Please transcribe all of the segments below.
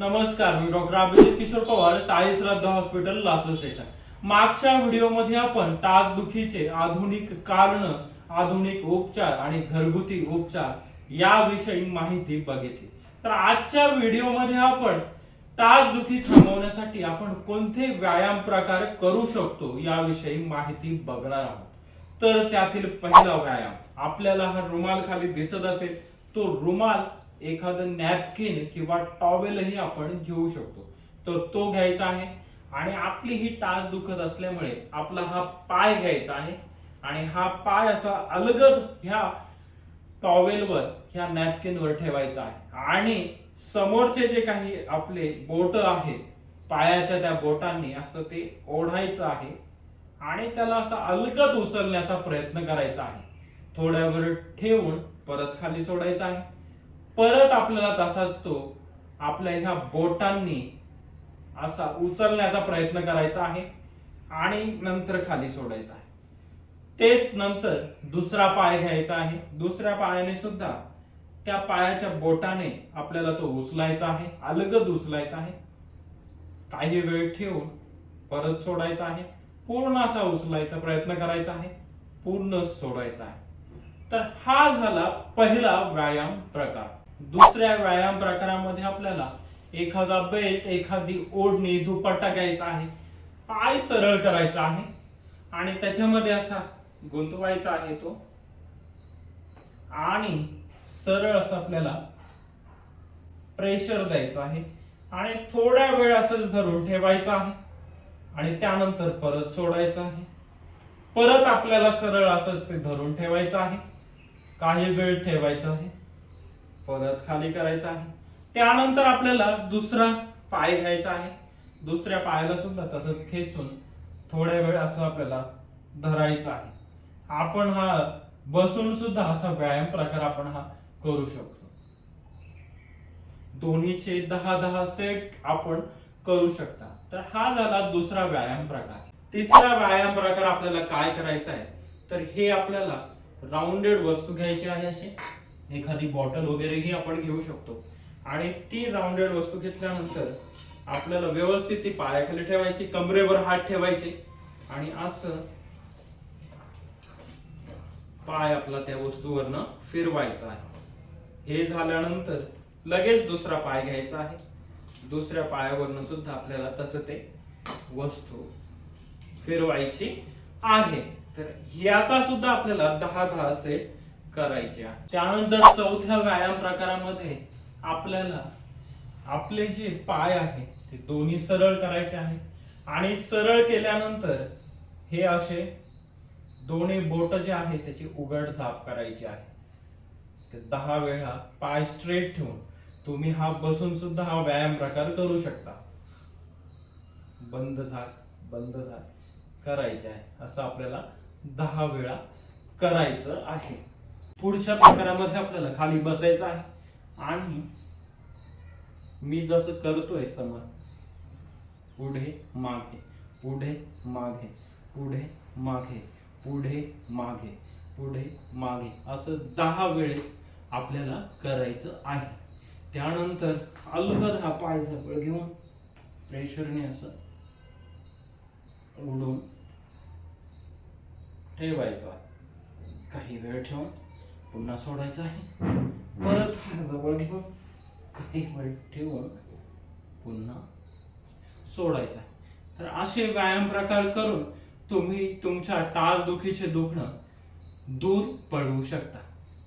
नमस्कार मी doctor Abhijit Kishor Pawar Sai Shraddha hospital lasso station. मागच्या व्हिडिओमध्ये आपण टाचदुखीचे आधुनिक कारण आधुनिक उपचार आणि घरगुती उपचार याविषयी माहिती बघितली. तर आजच्या व्हिडिओमध्ये आपण टाचदुखी थांबवण्यासाठी आपण कोणते व्यायाम प्रकार करू शकतो याविषयी माहिती बघणार आहोत. तर त्यातील पहिला व्यायाम आपल्याला हा रुमाल खाली दिसत असेल तो रुमाल एखादं नॅपकिन किंवा टॉवेलही आपण घेऊ शकतो. तर तो घ्यायचा आहे आणि आपली ही टाच दुखत असल्यामुळे आपला हा पाय घ्यायचा आहे आणि हा पाय असा अलगद ह्या टॉवेलवर ह्या नॅपकिनवर ठेवायचा आहे. आणि समोरचे जे काही आपले बोट आहेत पायाच्या त्या बोटांनी असं ते ओढायचं आहे आणि त्याला असा अलगद उचलण्याचा प्रयत्न करायचा आहे. थोड्या वेळ ठेवून परत खाली सोडायचा आहे. परत आपल्याला तसाच तो आपल्या ह्या बोटांनी असा उचलण्याचा प्रयत्न करायचा आहे आणि नंतर खाली सोडायचा आहे. तेच नंतर दुसरा पाय घ्यायचा आहे. दुसऱ्या पायाने सुद्धा त्या पायाच्या बोटाने आपल्याला तो उचलायचा आहे अलगद उचलायचा आहे. काही वेळ ठेवून परत सोडायचा आहे. पूर्ण असा उचलायचा प्रयत्न करायचा आहे. पूर्ण सोडायचा आहे. तर हा झाला पहिला व्यायाम प्रकार. दुसऱ्या व्यायाम प्रकारामध्ये आपल्याला एखादा बेल्ट एखादी ओढणी दुपट्टा घ्यायचा आहे. पाय सरळ करायचा आहे. आणि त्याच्यामध्ये असा गुंतवायचा आहे तो. आणि सरळ असं आपल्याला प्रेशर द्यायचं आहे. आणि थोड्या वेळ असंच धरून ठेवायचं आहे. आणि त्यानंतर परत सोडायचं आहे. परत आपल्याला सरळ असंच ते धरून ठेवायचं आहे. काही वेळ ठेवायचं आहे. परत खाली करायचा आहे. त्यानंतर आपल्याला दुसरा पाय घ्यायचा आहे. दुसऱ्या पायाला सुद्धा तसंच खेचून थोड्या वेळ असं आपल्याला धरायचं आहे. आपण हा बसून सुद्धा असा व्यायाम प्रकार आपण हा करू शकतो. दोन्हीचे दहा दहा सेट आपण करू शकता. तर हा झाला दुसरा व्यायाम प्रकार. तिसरा व्यायाम प्रकार आपल्याला काय करायचा आहे? तर हे आपल्याला राऊंडेड वस्तू घ्यायची आहे अशी. एखादी बॉटल वगैरेही आपण घेऊ शकतो. आणि ती राऊंडेड वस्तू घेतल्यानंतर आपल्याला व्यवस्थित ती पायाखाली ठेवायची कमरेवर हात ठेवायचे. आणि असं पाय आपला त्या वस्तूवरनं फिरवायचा आहे. हे झाल्यानंतर लगेच दुसरा पाय घ्यायचा आहे. दुसऱ्या पायावरनं सुद्धा आपल्याला तसं ते वस्तू फिरवायची आहे. तर याचा सुद्धा आपल्याला दहा दहा सेट करायचे त्यानंतर चौथ्या व्यायाम प्रकारामध्ये आपल्याला आपले जे पाय आहे ते दोन्ही सरळ करायचे आहे. आणि सरळ केल्यानंतर हे असे दोन्ही बोट जे आहे त्याची उघड झाप करायची आहे. तर दहा वेळा पाय स्ट्रेट ठेवून तुम्ही हा बसून सुद्धा हा व्यायाम प्रकार करू शकता. बंद झाक बंद झाक करायचे आहे. असं आपल्याला दहा वेळा करायचं आहे. पुढच्या प्रकारामध्ये आपल्याला खाली बसायचं आहे. आणि मी जसं करतोय समज पुढे मागे पुढे मागे पुढे मागे पुढे मागे पुढे मागे असं दहा वेळेस आपल्याला करायचं आहे. त्यानंतर अलगद हा पाय जवळ घेऊन प्रेशरने असं उडून ठेवायचं काही वेळ ठेवून पुन्हा सोडायचं आहे. परत हा जवळ घेऊन काही वेळ ठेवून पुन्हा सोडायचं आहे. तर असे व्यायाम प्रकार करून तुम्ही तुमच्या टाच दुखीचे दुखणं दूर पडवू शकता.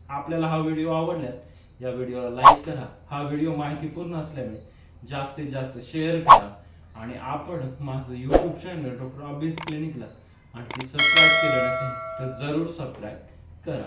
आपल्याला हा व्हिडिओ आवडल्यास या व्हिडिओला लाईक करा. हा व्हिडिओ माहितीपूर्ण असल्यामुळे जास्तीत जास्त शेअर करा आणि आपण माझं यूट्यूब चॅनल डॉक्टर अभिस क्लिनिकला आणखी सबस्क्राईब केलं नसेल तर जरूर सबस्क्राईब करा.